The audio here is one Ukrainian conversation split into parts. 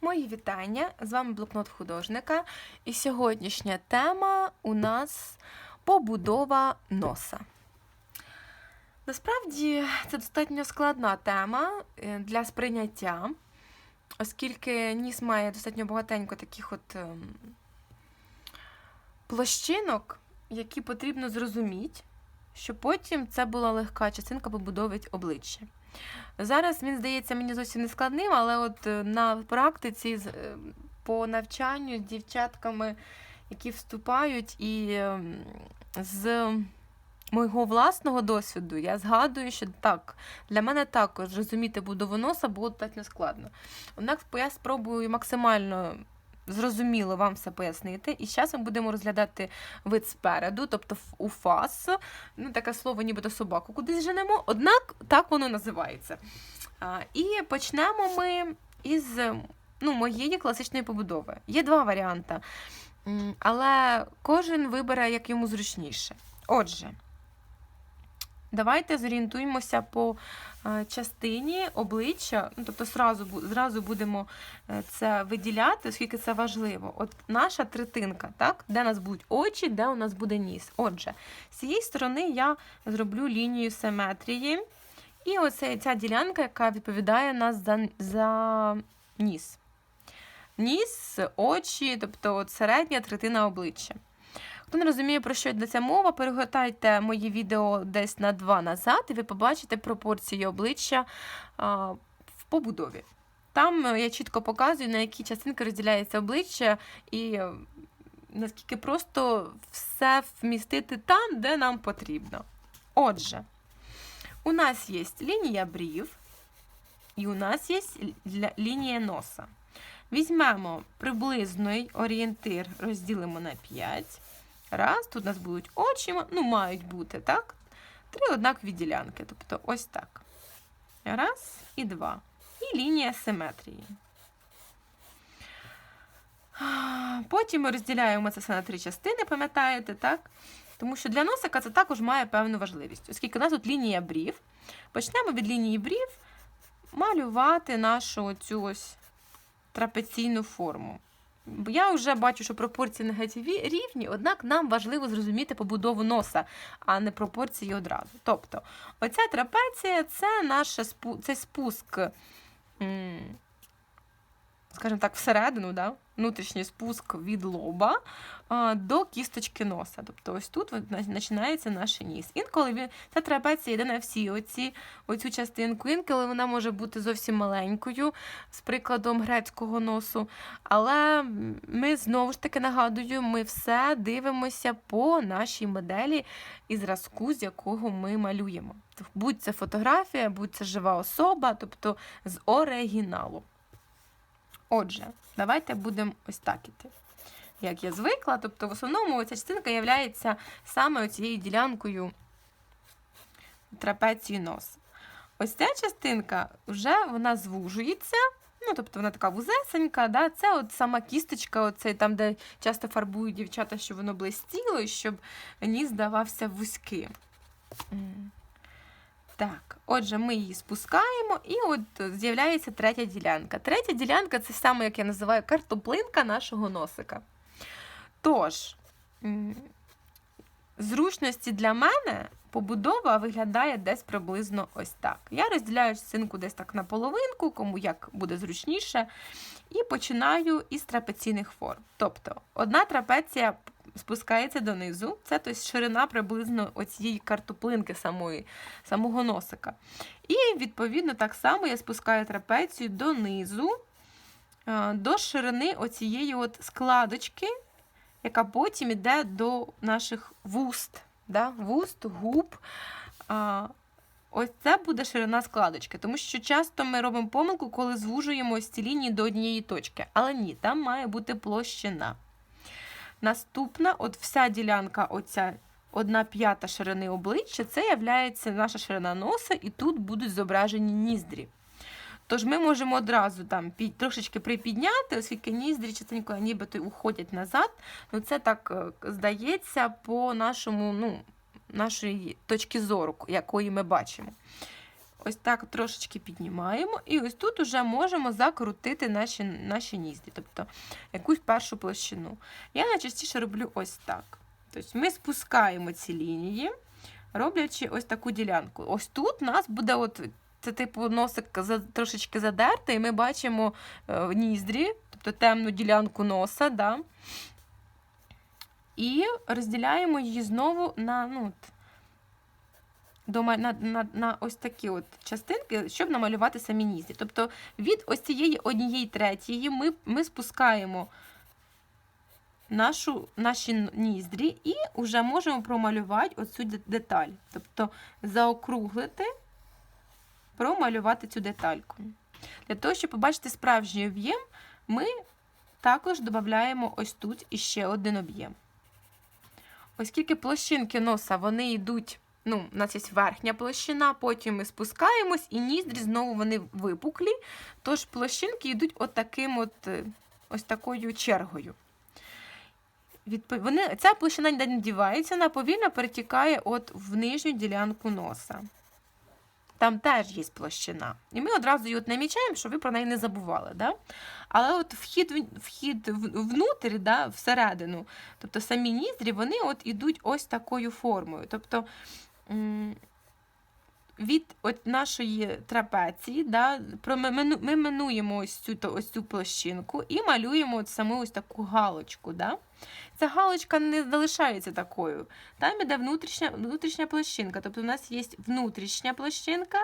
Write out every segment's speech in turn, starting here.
Мої вітання! З вами блокнот художника. І сьогоднішня тема у нас побудова носа. Насправді це достатньо складна тема е, для сприйняття, оскільки ніс має достатньо багатенько таких от ем, площинок, які потрібно зрозуміти, щоб потім це була легка частинка побудови обличчя. Зараз він здається мені зовсім не складним, але от е, на практиці е, по навчанню з дівчатками, які вступають, і ем, з мого власного досвіду я згадую, що так, для мене також розуміти будову носа було достатньо складно. Однак я спробую максимально зрозуміло вам все пояснити. І зараз ми будемо розглядати вид спереду, тобто у фас. Ну, таке слово, нібито собаку кудись женемо, однак так воно називається. А, і почнемо ми із ну, моєї класичної побудови. Є два варіанти, але кожен вибере, як йому зручніше. Отже, давайте зорієнтуємося по е, частині обличчя, ну, тобто зразу, зразу будемо е, це виділяти, оскільки це важливо. От наша третинка, так? де у нас будуть очі, де у нас буде ніс. Отже, з цієї сторони я зроблю лінію симетрії. І оце ця ділянка, яка відповідає нас за, за ніс. Ніс, очі, тобто от середня третина обличчя. Хто не розуміє, про що йдеться мова, перегортайте мої відео десь на два назад, і ви побачите пропорції обличчя в побудові. Там е, я чітко показую, на які частинки розділяється обличчя, і е, наскільки просто все вмістити там, де нам потрібно. Отже, у нас є лінія брів, і у нас є лінія носа. Візьмемо приблизний орієнтир, розділимо на 5. Раз, тут у нас будуть очі, ну, мають бути, так? Три однакові ділянки. Тобто ось так. Раз і два. І лінія симетрії. Потім ми розділяємо це все на три частини, пам'ятаєте, так? Тому що для носика це також має певну важливість, оскільки у нас тут лінія брів. Почнемо від лінії брів малювати нашу цю ось трапеційну форму. Я вже бачу, що пропорції негативі рівні, однак нам важливо зрозуміти побудову носа, а не пропорції одразу. Тобто, оця трапеція це наш спу- це спуск, скажімо так, всередину, да? Внутрішній спуск від лоба до кісточки носа. Тобто ось тут починається наш ніс. Інколи ця трапеція йде на всі оці, оцю частинку, інколи вона може бути зовсім маленькою, з прикладом грецького носу. Але ми знову ж таки нагадую, ми все дивимося по нашій моделі і зразку, з якого ми малюємо. Будь це фотографія, будь це жива особа, тобто з оригіналу. Отже, давайте будемо ось так іти. Як я звикла, тобто в основному ця частинка є саме цією ділянкою трапеції носа. Ось ця частинка вже вона звужується, ну тобто вона така вузесенька, да? це от сама кісточка, оцей, там, де часто фарбують дівчата, щоб воно блистіло, щоб ніс здавався вузьким. Так, отже, ми її спускаємо, і от з'являється третя ділянка. Третя ділянка це саме, як я називаю, картоплинка нашого носика. Тож, зручності для мене побудова виглядає десь приблизно ось так. Я розділяю частинку десь так на половинку, кому як буде зручніше, і починаю із трапеційних форм. Тобто, одна трапеція спускається донизу, це тобто, ширина приблизно оцієї картоплинки самої, самого носика. І, відповідно, так само я спускаю трапецію донизу, е, до ширини оцієї от складочки, яка потім йде до наших вуст. Да? Вуст, губ. Ось це буде ширина складочки, тому що часто ми робимо помилку, коли звужуємо ось ці лінії до однієї точки. Але ні, там має бути площина. Наступна, от вся ділянка, оця одна п'ята ширини обличчя, це є наша ширина носа, і тут будуть зображені ніздрі. Тож ми можемо одразу там під, трошечки припідняти, оскільки ніздрі частенько нібито уходять назад. Ну, це так е, здається по нашому, ну, нашої точки зору, якої ми бачимо. Ось так трошечки піднімаємо, і ось тут уже можемо закрутити наші, наші ніздрі, тобто якусь першу площину. Я найчастіше роблю ось так. Тобто ми спускаємо ці лінії, роблячи ось таку ділянку. Ось тут у нас буде от. Це типу носик трошечки задертий, і ми бачимо е, ніздрі, тобто темну ділянку носа. Да? І розділяємо її знову на, ну, на, на, на ось такі от частинки, щоб намалювати самі ніздрі. Тобто від ось цієї однієї третьої ми, ми спускаємо нашу, наші ніздрі і вже можемо промалювати оцю деталь. Тобто заокруглити, промалювати цю детальку. Для того, щоб побачити справжній об'єм, ми також додаємо ось тут іще один об'єм. Оскільки площинки носа вони йдуть, ну, у нас є верхня площина, потім ми спускаємось, і ніздрі знову вони випуклі, тож площинки йдуть отаким от, е, ось такою чергою. Вони, ця площина ніде не дівається, вона повільно перетікає от в нижню ділянку носа. Там теж є площина. І ми одразу її от намічаємо, щоб ви про неї не забували. Да? Але от вхід, вхід внутрі, да, всередину, тобто самі ніздрі, вони от ідуть ось такою формою. Тобто від от нашої трапеції, да, ми, ми минуємо ось цю, ось цю площинку і малюємо от саму ось таку галочку. Да? Ця галочка не залишається такою. Там іде внутрішня, внутрішня площинка. Тобто у нас є внутрішня площинка,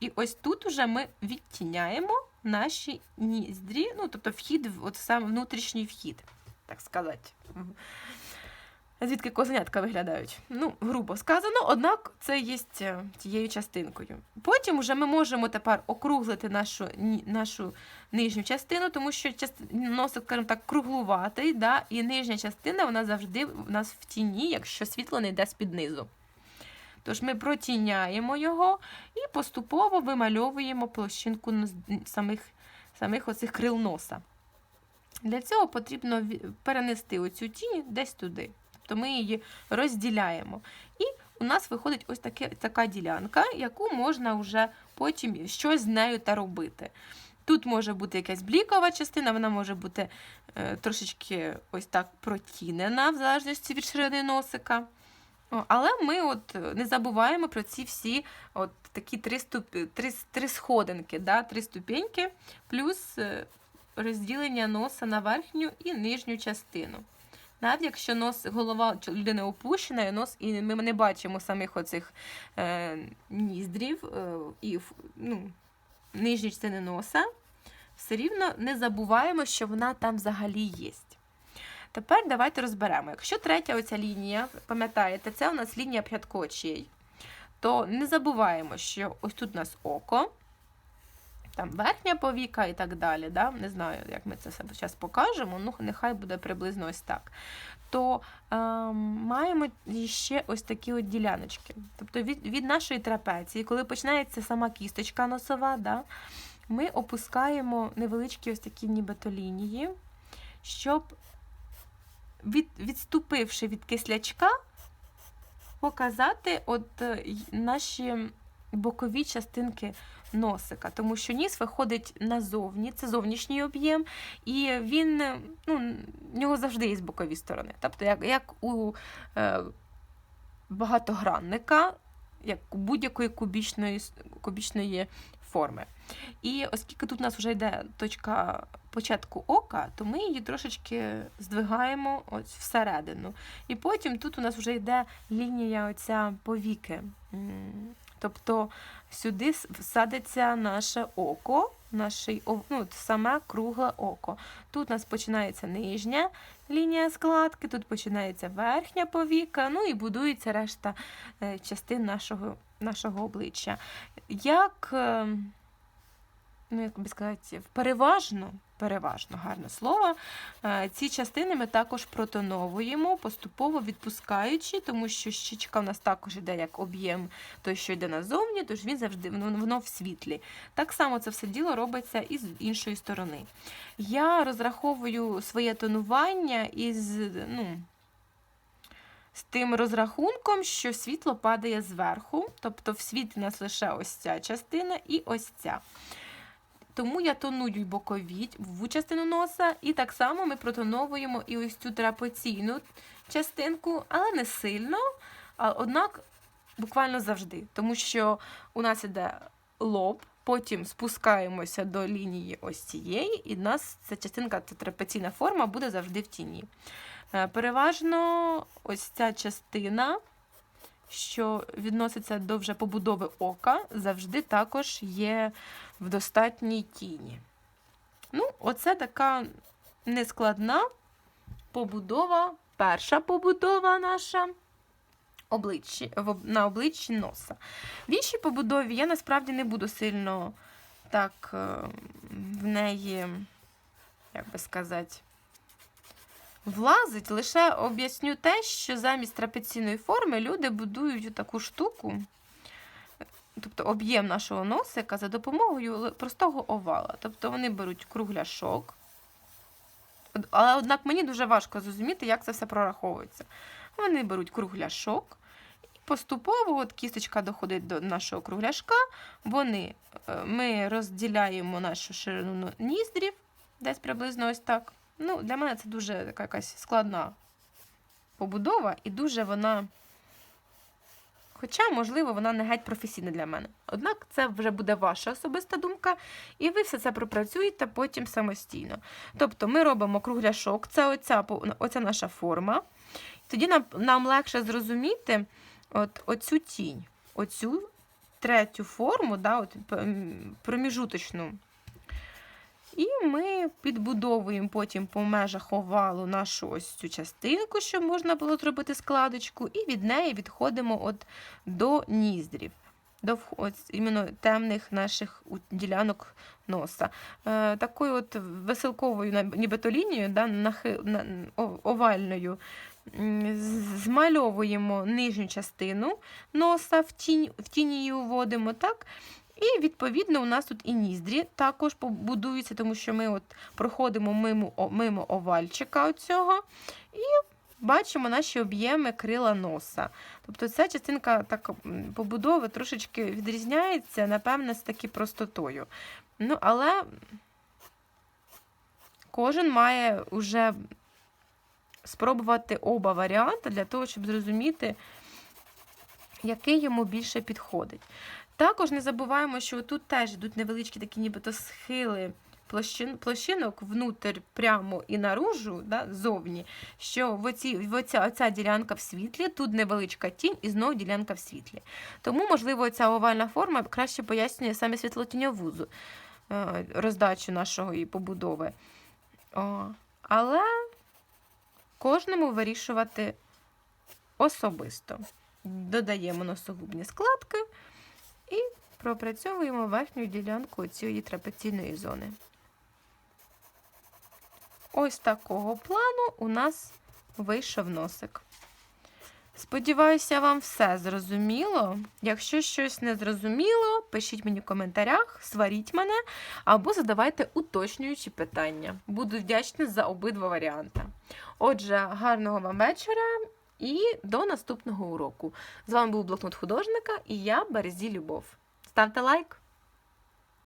і ось тут уже ми відтіняємо наші ніздрі, ну, тобто вхід, от сам внутрішній вхід, так сказати. Звідки козенятка виглядають. Ну, грубо сказано, однак це є е, тією частинкою. Потім вже ми можемо тепер округлити нашу, нашу нижню частину, тому що носик, скажімо так, круглуватий, да? і нижня частина вона завжди в нас в тіні, якщо світло не йде з-під низу. Тож ми протіняємо його і поступово вимальовуємо площинку самих, самих оцих крил носа. Для цього потрібно перенести оцю тінь десь туди. Тобто ми її розділяємо. І у нас виходить ось таке, така ділянка, яку можна вже потім щось з нею та робити. Тут може бути якась блікова частина, вона може бути е, трошечки ось так протінена, в залежності від ширини носика. Але ми от е, не забуваємо про ці всі от такі три, ступ... три, три сходинки, да? три ступеньки, плюс е, розділення носа на верхню і нижню частину. Навіть якщо нос, голова людини опущена, і нос, і ми не бачимо самих оцих е, ніздрів е, і ну, нижньої частини носа, все рівно не забуваємо, що вона там взагалі є. Тепер давайте розберемо. Якщо третя оця лінія, пам'ятаєте, це у нас лінія п'яткоочей, то не забуваємо, що ось тут у нас око, там верхня повіка і так далі. Да? Не знаю, як ми це зараз покажемо, ну нехай буде приблизно ось так. То е, маємо ще ось такі от діляночки. Тобто від, від нашої трапеції, коли починається сама кісточка носова, да, ми опускаємо невеличкі ось такі нібито лінії, щоб від, відступивши від кислячка, показати от е, наші бокові частинки носика, тому що ніс виходить назовні, це зовнішній об'єм, і він ну, в нього завжди є бокові сторони. Тобто, як, як у е, багатогранника, як у будь-якої кубічної, кубічної форми. І оскільки тут у нас вже йде точка початку ока, то ми її трошечки здвигаємо ось всередину. І потім тут у нас вже йде лінія оця повіки. Тобто сюди всадиться наше око, наше, ну, саме кругле око. Тут у нас починається нижня лінія складки, тут починається верхня повіка, ну і будується решта е, частин нашого, нашого обличчя. Як, е, ну, як би сказати, переважно, переважно гарне слово, е, ці частини ми також протоновуємо, поступово відпускаючи, тому що щічка у нас також йде як об'єм той, що йде назовні, тож він завжди воно, в світлі. Так само це все діло робиться і з іншої сторони. Я розраховую своє тонування із, ну, з тим розрахунком, що світло падає зверху, тобто в світлі у нас лише ось ця частина і ось ця. Тому я тоную й бокову частину носа, і так само ми протоновуємо і ось цю трапеційну частинку, але не сильно, а однак буквально завжди. Тому що у нас іде лоб, потім спускаємося до лінії ось цієї, і в нас ця частинка, ця трапеційна форма буде завжди в тіні. Е, Переважно ось ця частина, що відноситься до вже побудови ока, завжди також є в достатній тіні. Ну, оце така нескладна побудова, перша побудова наша обличчі, в на обличчі носа. В іншій побудові я насправді не буду сильно так е, в неї, як би сказати, влазить. Лише об'ясню те, що замість трапеційної форми люди будують таку штуку, тобто об'єм нашого носика за допомогою простого овала. Тобто вони беруть кругляшок. Але однак мені дуже важко зрозуміти, як це все прораховується. Вони беруть кругляшок, і поступово от кісточка доходить до нашого кругляшка. Вони, е, ми розділяємо нашу ширину ніздрів, десь приблизно ось так. Ну, для мене це дуже така якась складна побудова, і дуже вона. Хоча, можливо, вона не геть професійна для мене. Однак це вже буде ваша особиста думка, і ви все це пропрацюєте потім самостійно. Тобто ми робимо кругляшок, це оця, оця наша форма. Тоді нам, нам легше зрозуміти от, оцю тінь, оцю третю форму, да, от, проміжуточну. І ми підбудовуємо потім по межах овалу нашу ось цю частинку, щоб можна було зробити складочку, і від неї відходимо от до ніздрів, до от, іменно темних наших ділянок носа. Е, такою от веселковою нібито лінією, да, нахи, на, овальною, змальовуємо нижню частину носа, в тінь, в тіні її уводимо, так? І, відповідно, у нас тут і ніздрі також побудуються, тому що ми от проходимо мимо, мимо овальчика оцього і бачимо наші об'єми крила носа. Тобто ця частинка так, побудови трошечки відрізняється, напевне, з таки простотою. Ну, але кожен має вже спробувати оба варіанти для того, щоб зрозуміти, який йому більше підходить. Також не забуваємо, що тут теж йдуть невеличкі такі нібито схили площин, площинок внутрь прямо і наружу, да, зовні, що в оці, в оця, оця ділянка в світлі, тут невеличка тінь і знову ділянка в світлі. Тому, можливо, ця овальна форма краще пояснює саме світлотіньову е, роздачу нашої побудови. О, але кожному вирішувати особисто. Додаємо носогубні складки і пропрацьовуємо верхню ділянку цієї трапеційної зони. Ось такого плану у нас вийшов носик. Сподіваюся, вам все зрозуміло. Якщо щось не зрозуміло, пишіть мені в коментарях, сваріть мене або задавайте уточнюючі питання. Буду вдячна за обидва варіанти. Отже, гарного вам вечора і до наступного уроку. З вами був блокнот художника і я Березі Любов. Ставте лайк!